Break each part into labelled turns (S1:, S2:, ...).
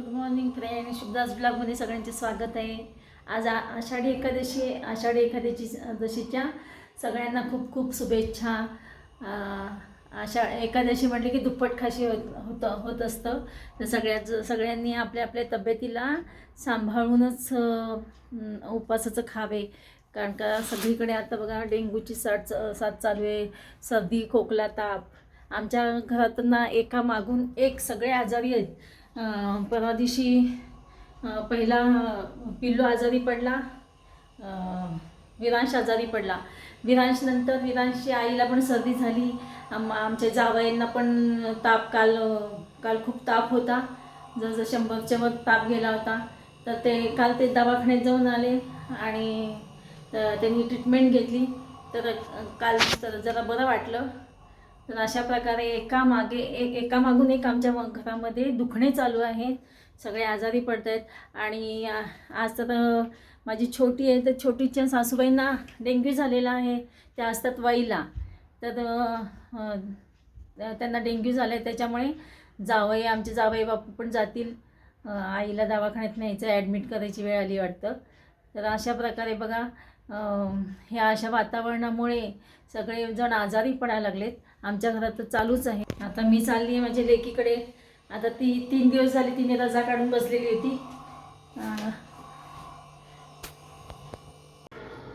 S1: Good morning friend शुभदास ब्लॉगमध्ये सगळ्यांचे स्वागत आहे. आज आ आषाढी एकादशी आषाढी एकादशी दशीच्या सगळ्यांना खूप खूप शुभेच्छा. आषा एकादशी म्हटली की दुप्पट खाशी होत होतं होत असतं. तर सगळ्याच सगळ्यांनी आपल्या आपल्या तब्येतीला सांभाळूनच उपासाचं उपवासाचं खावे. कारण का सगळीकडे आता बघा डेंग्यूची साथ साथ चालू आहे. सर्दी खोकला ताप. आमच्या घरात ना एका मागून एक सगळे आजारी आहेत. परवा दिवशी पहिला पिल्लू आजारी पडला विरांश आजारी पडला. विरांश नंतर विरांशची आईला पण सर्दी झाली. आम आमच्या जावयांना पण ताप काल काल खूप ताप होता. जसं शंभरच्या वर ताप गेला होता. तर ते काल ते दवाखान्यात जाऊन आले आणि त्यांनी ट्रीटमेंट घेतली. तर काल तर जरा बरं वाटलं. तर अशा प्रकारे एका मागे एक एका मागून एक आमच्या घरामध्ये दुखणे चालू आहेत. सगळे आजारी पडत आहेत आणि आज तर माझी छोटी आहे तर छोटीच्या सासूबाईंना डेंग्यू झालेला आहे. त्या असतात वाईला. तर त्यांना डेंग्यू झाला आहे त्याच्यामुळे जावई आमचे जावई बापू पण जातील. आईला दवाखान्यात न्यायचं ॲडमिट करायची वेळ आली वाटतं. तर अशा प्रकारे बघा ह्या अशा वातावरणामुळे सगळेजण आजारी पडायला लागलेत. आमच्या घरात तर चालूच आहे. आता मी चालली आहे माझ्या लेकीकडे. आता ती तीन दिवस झाले तिने रजा काढून बसलेली होती.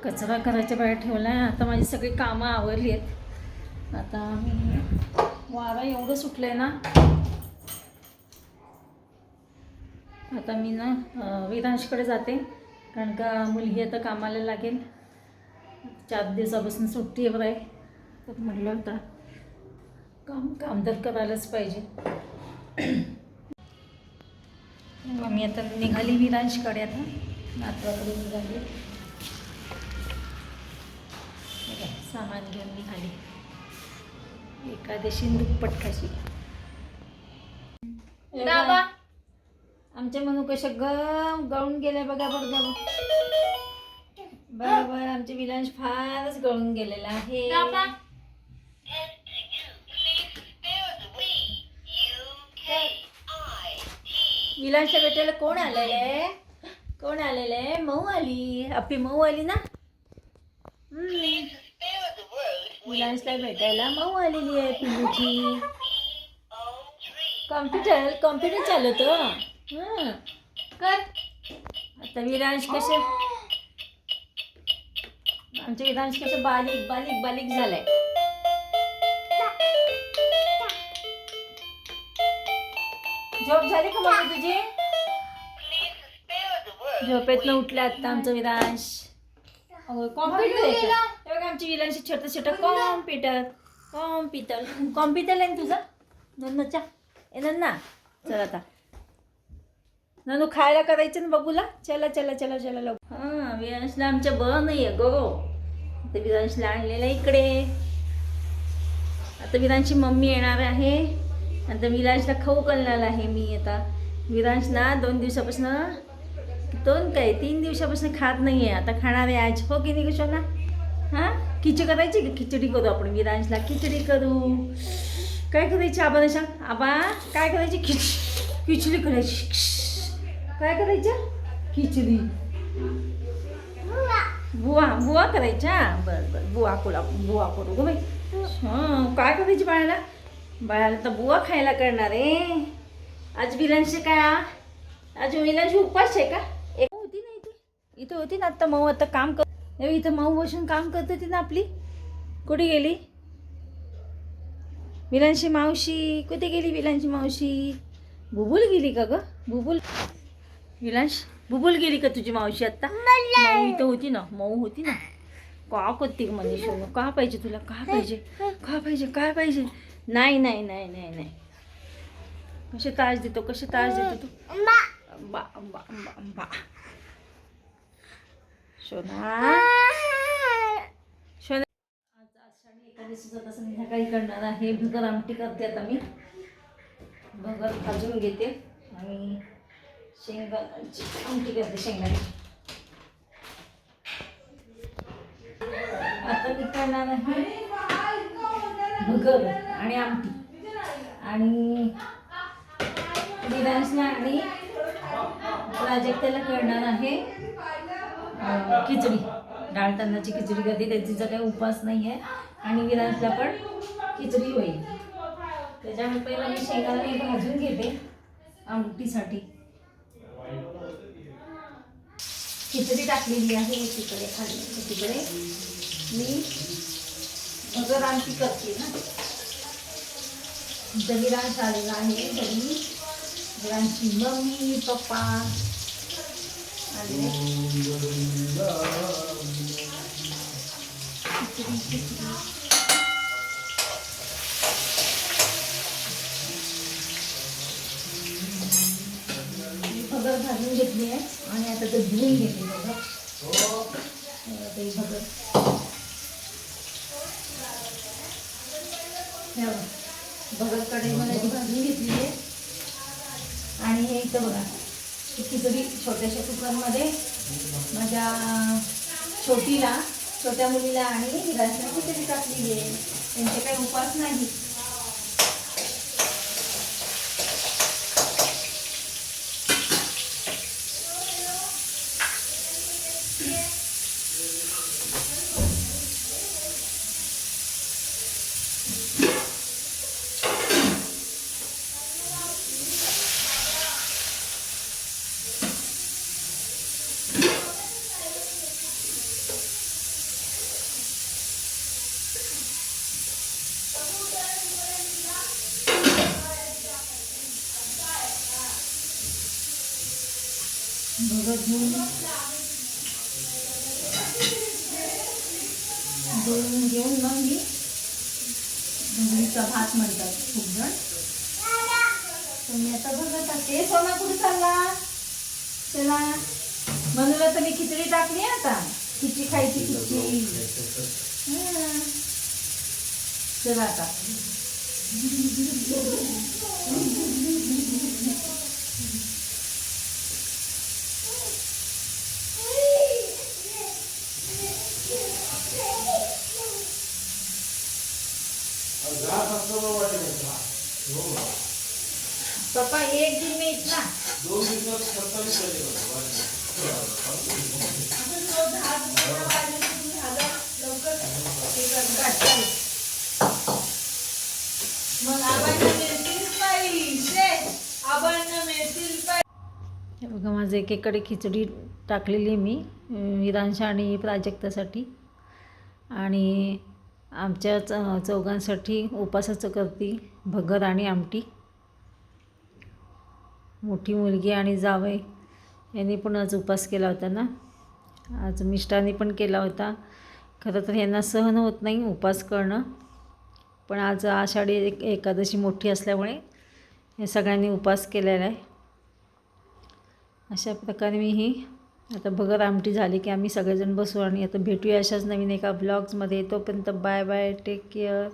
S1: कचरा घराच्या बाहेर ठेवला आहे. आता माझी सगळी कामं आवरली आहेत. आता मी वारा एवढं सुटलं आहे ना. आता मी ना वेदांशकडे जाते. कारण का मुलगी आता कामाला लागेल. चार दिवसापासून सुट्टीवर आहे. तर म्हटलं होता काम काम तर करायलाच पाहिजे. मग मी आता निघाली विरांशकडे आता. नातवाकडे निघाली. सामान घेऊन निघाली. एकादशी न दुप्पट खाशी
S2: बाबा.
S1: आमच्या मनू कशा ग गळून गेल्या बघा बघा बरोबर आमचे विलांश फारच गळून गेलेला आहे. विलांशच्या बेट्याला कोण आलेलं कोण आलेलं मऊ आली आपली मऊ आली ना. विलांशला भेटायला मऊ आलेली आहे पिलूची कॉम्प्युटर कॉम्प्युटर चालवतो.
S2: कर.
S1: आता विरांश कसे? आमचे विरांश कसं बारीक बारीक बारीक झालंय. झोप झाली का मम्मी तुझी? झोपेतनं उठलं आता आमचं विरांश कॉम्प्युटर आहे का? आमची विरांशी छोटं छोटं कॉम्प्युटर कॉम्प्युटर कॉम्प्युटर आहे ना तुझा. नन्नाच्या ए नन्ना चल आता. ननू खायला करायचं ना बघूला. चला चला चला चला लव हां विरांशला आमच्या ब नाही आहे गो आता विरांशला आणलेलं इकडे. आता विरांशची मम्मी येणार आहे. आता विरांशला खाऊ करणार आहे मी आता. विरांश ना दोन दिवसापासून दोन काय तीन दिवसापासून खात नाही आहे आता खाणार आहे आज. हो की नाही कशाला हां? खिचडी करायची की खिचडी करू आपण विरांशला? खिचडी करू. काय करायची आबा सांग? आबा काय करायची? खिच खिचडी करायची. काय करायचं खिचडी. बुवा बुवा करायच्या? बरं बरं. बुवा कोला आपण बुवा करू गं बाई. हां काय करायची बाळाला? बाळाला तर बुवा खायला करणार आहे. आज विलांशी काय आज विलांशी उपास आहे का? एक होती ना इथे. इथं होती ना आत्ता मऊ आता काम कर इथं मऊ बसून काम करत होती ना आपली. कुठे गेली? विलांशी मावशी. कुठे गेली विलांशी मावशी? बुबुल गेली का ग? बुबुल विलांश बुबुल गेली का तुझी मावशी आत्ता? मऊ इथं होती ना मऊ होती ना. का करते म्हणे सोनू का पाहिजे तुला? का पाहिजे? का पाहिजे? काय पाहिजे? नाही नाही नाही नाही नाही. कसे ताज देतो कसे ताज देतो तू? बा बा बा बा. शोना शोना आज आषाढी एकादशीचं तसं संध्याकाळी करणार आहे. भगर आमटी करते आता मी. भगर भाजून घेते. आणि शेंगाची आमटी करते शेंगाची आता मी करणार आहे भगर आणि आमटी. आणि विरांशने आणि प्राजक्ताला करणार आहे खिचडी. डाळ तांदळाची खिचडी करते त्याचा काही उपास नाही आहे. आणि विराजला पण खिचडी होईल. त्याच्यामुळे पहिला मी शेंगाला भाजून घेते आमटीसाठी. खिचडी टाकलेली आहे एकीकडे खाली. एकीकडे मी भगर आमटी करते ना. इथं विरांश आलेला आहे. घरी विरांची मम्मी पप्पा. आलेले खिचडी खिचडी मी भगर भाजून घेतली आहे आणि आता ते धुवून घेते भगर आता ही बघा. भाजून घेतली आहे. आणि हे इथं बघा. कितीतरी छोट्याशा कुकरमध्ये माझ्या छोटीला छोट्या मुलीला आणि विरासला खिचडी टाकलेली आहे. त्यांचे काही उपास नाही भगर घेऊन धुवून घेऊन मग मी भगरीचा भात म्हणतात खूप जण तुम्ही आता बघत ते सोना कुठे चालला चला मनूला तर मी खिचडी टाकली आता खिचडी खायची खिचडी चला आता. पप्पा एक दिन में इतना? मग आबांना मिळतील पैसे आबांना मिळतील पैसे बघा माझं एकेकडे खिचडी टाकलेली मी अं, आणि प्राजक्तासाठी. आणि आमच्या च चौघांसाठी उपासाचं करते भगर आणि आमटी. मोठी मुलगी आणि जावई यांनी पण आज उपास केला होता ना? आज मिष्टाने पण केला होता. खरं तर यांना सहन होत नाही उपास करणं. पण आज आषाढी एक एकादशी मोठी असल्यामुळे हे सगळ्यांनी उपास केलेला आहे. अशा प्रकारे मी ही आता भगर आमटी झाली की आम्ही सगळेजण बसू आणि आता भेटूया अशाच नवीन एका ब्लॉग्समध्ये तोपर्यंत बाय बाय टेक केअर